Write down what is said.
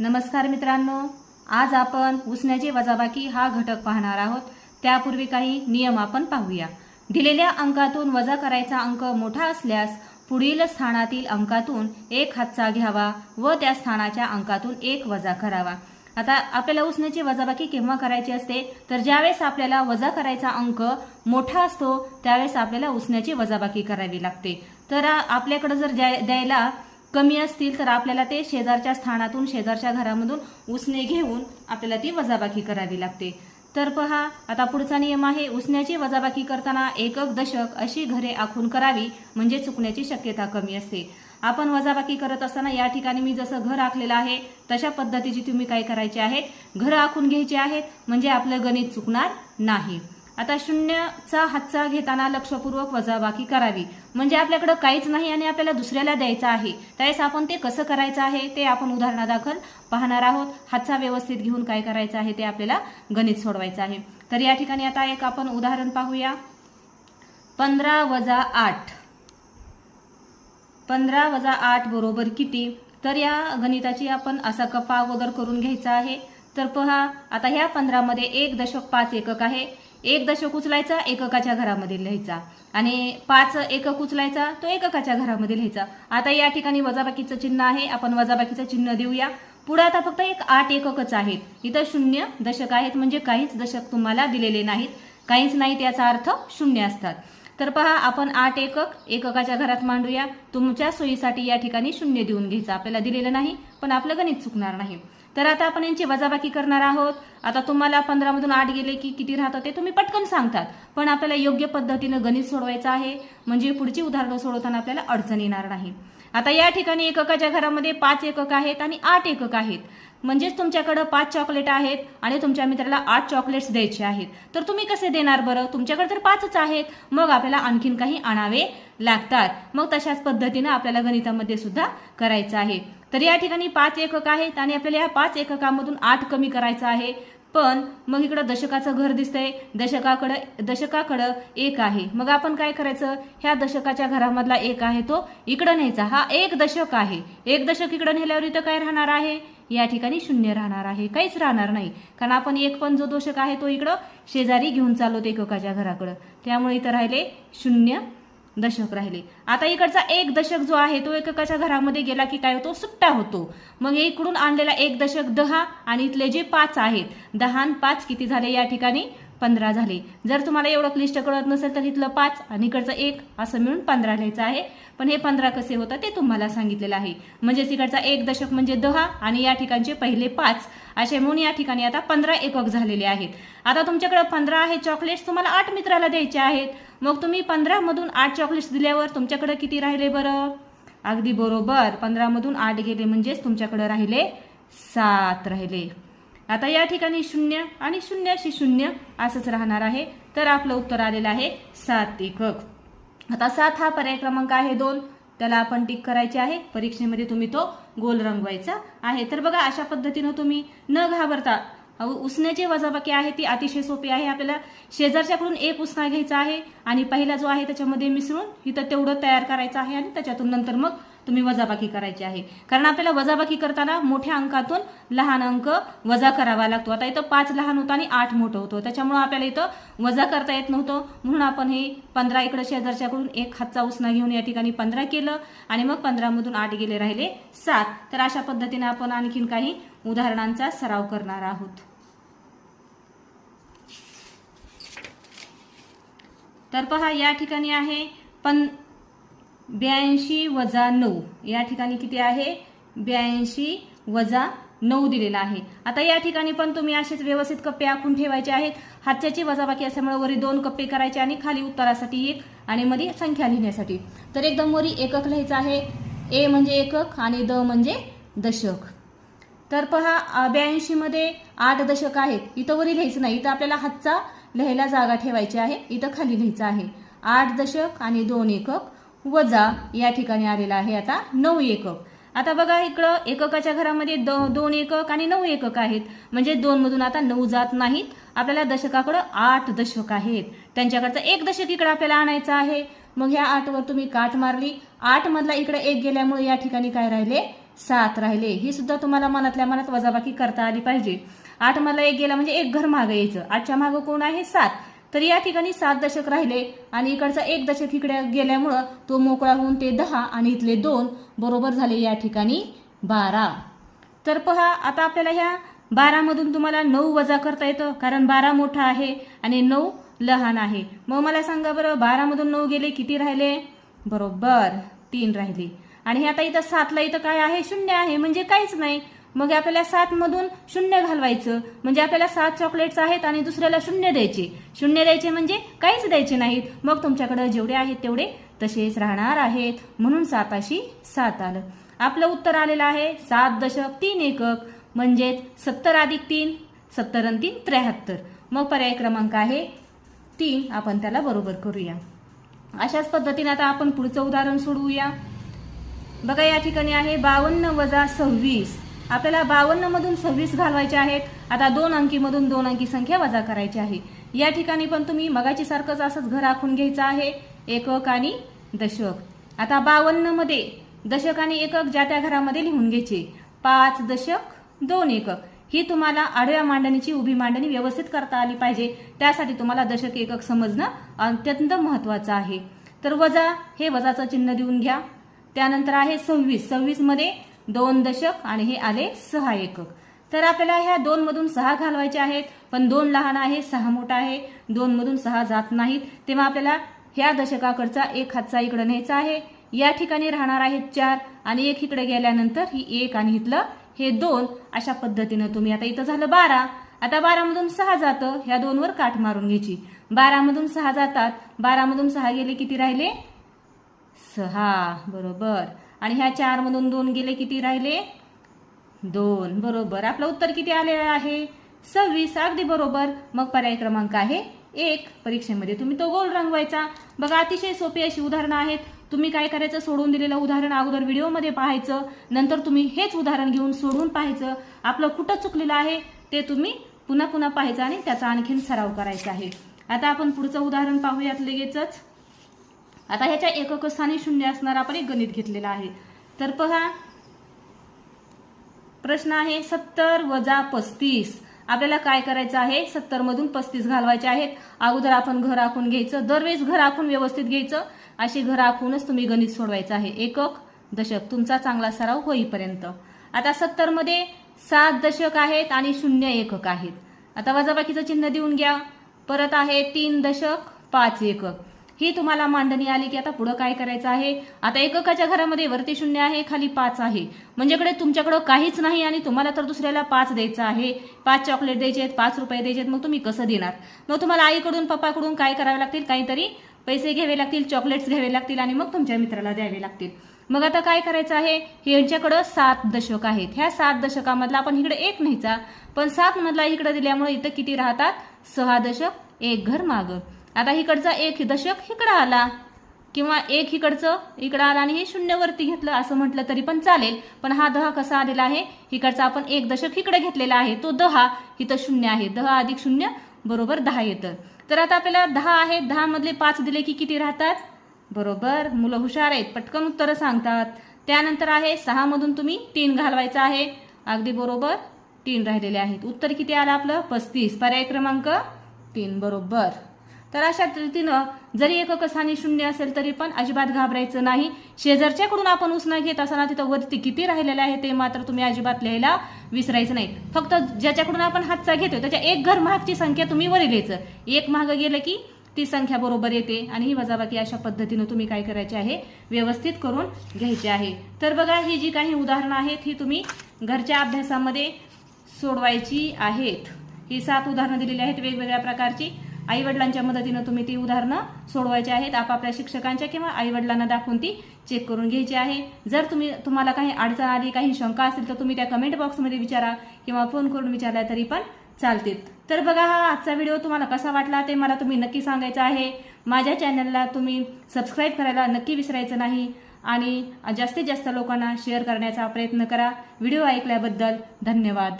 नमस्कार मित्रांनो आज आपण उसण्याची वजाबाकी हा घटक पाहणार आहोत. त्यापूर्वी काही नियम आपण पाहूया. दिलेल्या अंकातून वजा करायचा अंक मोठा असल्यास पुढील स्थानातील अंकातून एक हातचा घ्यावा व त्या स्थानाच्या अंकातून एक वजा करावा. आता आपल्याला उसण्याची वजाबाकी केव्हा करायची असते? तर ज्यावेळेस आपल्याला वजा करायचा अंक मोठा असतो त्यावेळेस आपल्याला उसण्याची वजाबाकी करावी लागते. तर आपल्याकडं जर द्याय- द्यायला कमी असतील तर आपल्याला ते शेजारच्या स्थानातून शेजारच्या घरामधून उसने घेऊन आपल्याला ती वजाबाकी करावी लागते. तर पहा आता पुढचा नियम आहे उसण्याची वजाबाकी करताना एकक दशक अशी घरे आखून करावी म्हणजे चुकण्याची शक्यता कमी असते. आपण वजाबाकी करत असताना या ठिकाणी मी जसं घर आखलेलं आहे तशा पद्धतीची तुम्ही काय करायचे आहेत? घर आखून घ्यायचे आहेत म्हणजे आपलं गणित चुकणार नाही. आता शून्यचा हातचा घेताना लक्षपूर्वक वजाबाकी करावी. म्हणजे आपल्याकडं काहीच नाही आणि आपल्याला दुसऱ्याला द्यायचं आहे. त्यावेळेस आपण ते कसं करायचं आहे ते आपण उदाहरणादाखल पाहणार आहोत. हातचा व्यवस्थित घेऊन काय करायचं आहे ते आपल्याला गणित सोडवायचं आहे. तर या ठिकाणी आता एक आपण उदाहरण पाहूया. पंधरा वजा आठ. पंधरा वजा आठ बरोबर किती? तर या गणिताची आपण असा कप्पा अगोदर करून घ्यायचा आहे. तर पहा आता ह्या पंधरामध्ये एक दशक पाच एकक आहे. एक दशक उचलायचा एककाच्या घरामध्ये लिहायचा. आणि पाच एकक उचलायचा तो एककाच्या घरामध्ये लिहायचा. आता या ठिकाणी वजाबाकीचं चिन्ह आहे. आपण वजाबाकीचं चिन्ह देऊया. पुढे आता फक्त एक आठ एककच आहेत. इथं शून्य दशक आहेत म्हणजे काहीच दशक तुम्हाला दिलेले नाहीत. काहीच नाहीत याचा अर्थ शून्य असतात. तर पहा आपण आठ एकक एककाच्या घरात मांडूया. तुमच्या सोयीसाठी या ठिकाणी शून्य देऊन घ्यायचं. आपल्याला दिलेलं नाही पण आपलं गणित चुकणार नाही. तर आता आपण यांची वजाबाकी करणार आहोत. आता तुम्हाला पंधरा मधून आठ गेले की किती राहतं ते तुम्ही पटकन सांगतात. पण आपल्याला योग्य पद्धतीनं गणित सोडवायचं आहे. म्हणजे पुढची उदाहरणं सोडवताना आपल्याला अडचण येणार नाही. आता या ठिकाणी एककाच्या घरामध्ये पाच एकक आहेत आणि आठ एकक आहेत. म्हणजेच तुमच्याकडं पाच चॉकलेट आहेत आणि तुमच्या मित्राला आठ चॉकलेट्स द्यायचे आहेत. तर तुम्ही कसे देणार बरं? तुमच्याकडे तर पाचच आहेत. मग आपल्याला आणखीन काही आणावे लागतात. मग तशाच पद्धतीनं आपल्याला गणितामध्ये सुद्धा करायचं आहे. तर या ठिकाणी पाच एकक आहेत आणि आपल्याला या पाच एककामधून आठ कमी करायचं आहे. पण मग इकडं दशकाचं घर दिसतंय. दशकाकडं दशकाकडं एक आहे. मग आपण काय करायचं? ह्या दशकाच्या घरामधला एक आहे तो इकडं न्यायचा. हा एक दशक आहे. एक दशक इकडं नेल्यावर इथं काय राहणार आहे? या ठिकाणी शून्य राहणार आहे. काहीच राहणार नाही. कारण आपण एक पण जो दशक आहे तो इकडं शेजारी घेऊन चालवतो एककाच्या घराकडं. त्यामुळे इथं राहिले शून्य दशक राहिले. आता इकडचा एक दशक जो आहे तो एककाच्या घरामध्ये गेला की काय होतो? सुट्टा होतो. मग हे इकडून आणलेला एक दशक दहा आणि इथले जे पाच आहेत दहा आणि पाच किती झाले या ठिकाणी? पंधरा झाले. जर तुम्हाला एवढं क्लिष्ट कळत नसेल तर इथलं पाच आणि इकडचं एक असं मिळून पंधरा लिहायचं आहे. पण हे पंधरा कसे होतं ते तुम्हाला सांगितलेलं आहे. म्हणजेच इकडचा एक दशक म्हणजे दहा आणि या ठिकाणचे पहिले पाच. असे म्हणून या ठिकाणी आता पंधरा एकक झालेले आहेत. आता तुमच्याकडे पंधरा आहे चॉकलेट्स तुम्हाला आठ मित्राला द्यायचे आहेत. मग तुम्ही पंधरामधून आठ चॉकलेट्स दिल्यावर तुमच्याकडे किती राहिले बरं? अगदी बरोबर. पंधरामधून आठ गेले म्हणजेच तुमच्याकडे राहिले सात राहिले. आता या ठिकाणी शून्य आणि शून्याशी शून्य असंच राहणार आहे. तर आपलं उत्तर आलेलं आहे सात एकक. आता सात हा पर्याय क्रमांक आहे दोन. त्याला आपण टिक करायचे आहे. परीक्षेमध्ये तुम्ही तो गोल रंगवायचा आहे. तर बघा अशा पद्धतीनं तुम्ही न घाबरता अहो, उसण्याची वजाबाकी आहे ती अतिशय सोपी आहे. आपल्याला शेजारच्याकडून एक उसना घ्यायचा आहे आणि पहिला जो आहे त्याच्यामध्ये मिसळून इथं तेवढं तयार करायचं आहे आणि त्याच्यातून नंतर मग तुम्ही वजाबाकी करायची आहे. कारण आपल्याला वजाबाकी करताना मोठ्या अंकातून लहान अंक वजा करावा लागतो. आता इथं पाच लहान होतं आणि आठ मोठं होतं. त्याच्यामुळं आपल्याला इथं वजा करता येत नव्हतं. म्हणून आपण हे पंधरा इकडं शेजारच्याकडून एक हातचा उसना घेऊन या ठिकाणी पंधरा केलं आणि मग पंधरामधून आठ गेले राहिले सात. तर अशा पद्धतीने आपण आणखीन काही उदाहरणांचा सराव करणार आहोत. तर पहा या ठिकाणी आहे पण ब्याऐंशी वजा नऊ. या ठिकाणी किती आहे? ब्याऐंशी वजा नऊ दिलेला आहे. आता या ठिकाणी पण तुम्ही असेच व्यवस्थित कप्पे आखून ठेवायचे आहेत. हातच्याची वजाबाकी असल्यामुळे वरी दोन कप्पे करायचे आणि खाली उत्तरासाठी एक आणि मध्ये संख्या लिहिण्यासाठी. तर एकदम वरी एकक लिहायचं आहे. ए म्हणजे एकक आणि द म्हणजे दशक. तर पहा ब्याऐंशीमध्ये आठ दशक आहेत. इथं वरी लिहायचं नाही. इथं आपल्याला हातचा लिहायला जागा ठेवायची आहे. इथं खाली लिहायचं आहे. आठ दशक आणि दोन एकक. वजा या ठिकाणी आलेला आहे आता नऊ एकक. आता बघा इकडं एककाच्या घरामध्ये दो दोन एकक आणि नऊ एकक आहेत. म्हणजे दोनमधून आता नऊ जात नाहीत. आपल्याला दशकाकडं आठ दशक आहेत. त्यांच्याकडचं एक दशक इकडं आपल्याला आणायचं आहे. मग ह्या आठवर तुम्ही काठ मारली. आठ मधला इकडे एक गेल्यामुळे या ठिकाणी काय राहिले? सात राहिले. ही सुद्धा तुम्हाला मनातल्या मनात वजाबाकी करता आली पाहिजे. आठ मधला एक गेला म्हणजे एक घर मागं यायचं. आठच्या मागं कोण आहे? सात. तर या ठिकाणी सात दशक राहिले आणि इकडचा एक दशक इकडे गेल्यामुळं तो मोकळा होऊन ते दहा आणि इथले दोन बरोबर झाले या ठिकाणी बारा. तर पहा आता आपल्याला ह्या बारामधून तुम्हाला नऊ वजा करता येतं कारण बारा मोठा आहे आणि नऊ लहान आहे. मग मला सांगा बरं बारामधून नऊ गेले किती राहिले? बरोबर तीन राहिले. आणि हे आता इथं सातला इथं काय आहे? शून्य आहे म्हणजे काहीच नाही. मग आपल्याला सात मधून शून्य घालवायचं. म्हणजे आपल्याला सात चॉकलेट्स आहेत आणि दुसऱ्याला शून्य द्यायचे. शून्य द्यायचे म्हणजे काहीच द्यायचे नाहीत. मग तुमच्याकडे जेवढे आहेत तेवढे तसेच राहणार आहेत. म्हणून साताशी सात आलं. आपलं उत्तर आलेलं आहे सात दशक तीन एकक. म्हणजेच सत्तर अधिक तीन सत्तर आणि तीन त्र्याहत्तर. मग पर्याय क्रमांक आहे तीन. आपण त्याला बरोबर करूया. अशाच पद्धतीने आता आपण पुढचं उदाहरण सोडवूया. बघा या ठिकाणी आहे बावन्न वजा सव्वीस. आपल्याला बावन्न मधून सव्वीस घालवायचे आहेत. आता दोन अंकीमधून दोन अंकी संख्या वजा करायची आहे. या ठिकाणी पण तुम्ही मगाची सारखंच असंच घर आखून घ्यायचं आहे. एकक आणि दशक. आता बावन्नमध्ये दशक आणि एकक ज्या त्या घरामध्ये लिहून घ्यायचे. पाच दशक दोन एकक. ही तुम्हाला आडव्या मांडणीची उभी मांडणी व्यवस्थित करता आली पाहिजे. त्यासाठी तुम्हाला दशक एकक समजणं अत्यंत महत्वाचं आहे. तर वजा हे वजाचं चिन्ह देऊन घ्या. त्यानंतर आहे सव्वीस. सव्वीसमध्ये दोन दशक आणि हे आले सहा एकक. तर आपल्याला ह्या दोन मधून सहा घालवायचे आहेत पण दोन लहान आहे सहा मोठा आहे दोन मधून सहा जात नाहीत. तेव्हा आपल्याला ह्या दशकाकडचा एक हातचा इकडे न्यायचा आहे. या ठिकाणी राहणार आहेत चार आणि एक इकडे गेल्यानंतर ही एक आणि इथलं हे दोन. अशा पद्धतीनं तुम्ही आता इथं झालं बारा. आता बारामधून सहा जातं ह्या दोनवर काठ मारून घ्यायची. बारामधून सहा जातात. बारामधून सहा गेले किती राहिले? सहा. बरोबर. आणि ह्या चारमधून दोन गेले किती राहिले? दोन. बरोबर. आपलं उत्तर किती आलेलं आहे? सव्वीस. अगदी बरोबर. मग पर्याय क्रमांक आहे एक. परीक्षेमध्ये तुम्ही तो गोल रंगवायचा. बघा अतिशय सोपी अशी उदाहरणं आहेत. तुम्ही काय करायचं? सोडून दिलेलं उदाहरण अगोदर व्हिडिओमध्ये पाहायचं. नंतर तुम्ही हेच उदाहरण घेऊन सोडून पाहायचं. आपलं कुठं चुकलेलं आहे ते तुम्ही पुन्हा पुन्हा पाहायचं आणि त्याचा आणखीन सराव करायचा आहे. आता आपण पुढचं उदाहरण पाहूयात लगेचच. आता ह्याच्या एकक स्थानी शून्य असणार आपण एक गणित घेतलेलं आहे. तर पहा प्रश्न आहे सत्तर वजा पस्तीस. आपल्याला काय करायचं आहे? सत्तर मधून पस्तीस घालवायचे आहेत. अगोदर आपण घर आखून घ्यायचं दरवेळेस घर आखून व्यवस्थित घ्यायचं. अशी घर आखूनच तुम्ही गणित सोडवायचं आहे. एकक दशक तुमचा चांगला सराव होईपर्यंत. आता सत्तरमध्ये सात दशक आहेत आणि शून्य एकक आहेत. आता वजाबाकीचं चिन्ह देऊन घ्या. परत आहे तीन दशक पाच एकक. ही तुम्हाला मांडणी आली की आता पुढं काय करायचं आहे? आता एककाच्या घरामध्ये वरती शून्य आहे खाली पाच आहे. म्हणजेकडे तुमच्याकडं काहीच नाही आणि तुम्हाला तर दुसऱ्याला पाच द्यायचं आहे. पाच चॉकलेट द्यायचे आहेत पाच रुपये द्यायचे आहेत मग तुम्ही कसं देणार? मग तुम्हाला आईकडून पप्पाकडून काय करावे लागतील? काहीतरी पैसे घ्यावे लागतील चॉकलेट्स घ्यावे लागतील आणि मग तुमच्या मित्राला द्यावे लागतील. मग आता काय करायचं आहे? यांच्याकडं सात दशक आहेत. ह्या सात दशकामधला आपण इकडे एक न्यायचा पण सात मधला इकडे दिल्यामुळे इथं किती राहतात? सहा दशक एक घर मागं. आता इकडचा एक दशक इकडं आला. किंवा एक इकडचं इकडं आला आणि हे शून्यवरती घेतलं असं म्हटलं तरी पण चालेल. पण हा दहा कसा आलेला आहे? इकडचा आपण एक दशक इकडे घेतलेला आहे. तो दहा इथं शून्य आहे. दहा अधिक शून्य बरोबर दहा येतं. तर आता आपल्याला दहा आहे. दहा मधले पाच दिले की किती राहतात? बरोबर. मुलं हुशार आहेत. पटकन उत्तरं सांगतात. त्यानंतर आहे सहामधून तुम्ही तीन घालवायचं आहे. अगदी बरोबर. तीन राहिलेले आहेत. उत्तर किती आलं आपलं? पस्तीस. पर्याय क्रमांक तीन. बरोबर. तर अशा रीतीनं जरी एकक स्थानी शून्य असेल तरी पण अजिबात घाबरायचं नाही. शेजारच्याकडून आपण उसना घेत असताना तिथं वरती किती राहिलेलं आहे ते मात्र तुम्ही अजिबात लिहायला विसरायचं नाही. फक्त ज्याच्याकडून आपण हातचा घेतोय त्याच्या एक घर महागची संख्या तुम्ही वर लिहायचं एक महाग गेलं की ती संख्या बरोबर येते आणि ही वजाबाकी अशा पद्धतीनं तुम्ही काय करायचे आहे? व्यवस्थित करून घ्यायचे आहे. तर बघा ही जी काही उदाहरणं आहेत ही तुम्ही घरच्या अभ्यासामध्ये सोडवायची आहेत. ही सात उदाहरणं दिलेली आहेत वेगवेगळ्या प्रकारची. आई वडिलांच्या मदतीनं तुम्ही ती उदाहरणं सोडवायची आहेत. आपापल्या शिक्षकांच्या किंवा आई वडिलांना दाखवून ती चेक करून घ्यायची आहे. जर तुम्ही तुम्हाला काही अडचण आली काही शंका असेल तर तुम्ही त्या कमेंट बॉक्समध्ये विचारा किंवा फोन करून विचारला तरी पण चालतील. तर बघा हा आजचा व्हिडिओ तुम्हाला कसा वाटला ते मला तुम्ही नक्की सांगायचं आहे. माझ्या चॅनलला तुम्ही सबस्क्राईब करायला नक्की विसरायचं नाही आणि जास्तीत जास्त लोकांना शेअर करण्याचा प्रयत्न करा. व्हिडिओ ऐकल्याबद्दल धन्यवाद.